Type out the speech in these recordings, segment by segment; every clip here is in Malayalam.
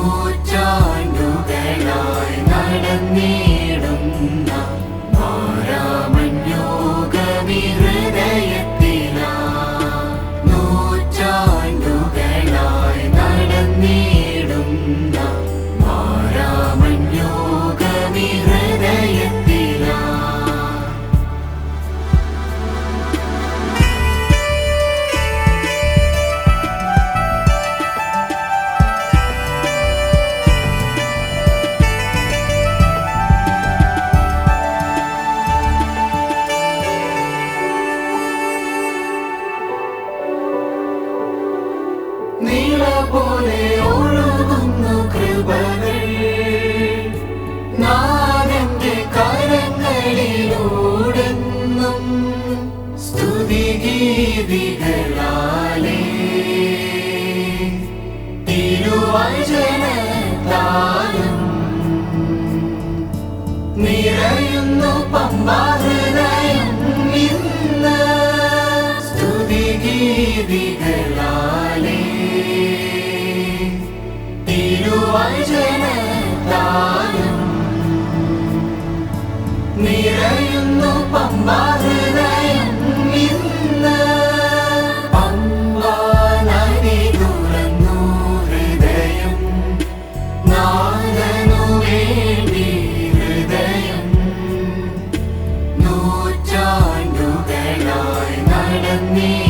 നൂറ്റാണ്ടുകളായി നടന്നേ. പോലെ ഒഴുകുന്നു കൃപകൾ. നാനെന്റെ കരങ്ങളിലൂടെന്നും സ്തുതിഗീതികളാലേ തിരുവചനത്താലും നൂറ്റാണ്ടുകളായി നടന്നിടുന്ന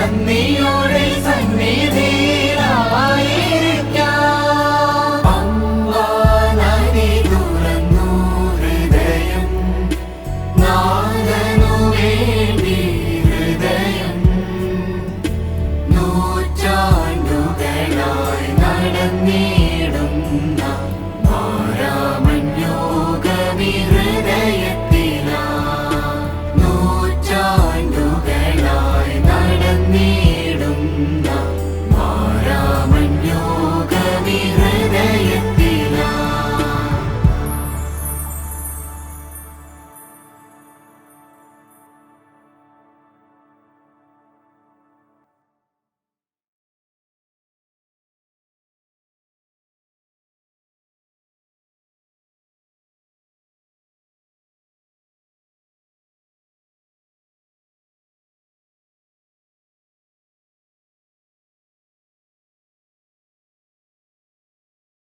നന്ദിയോ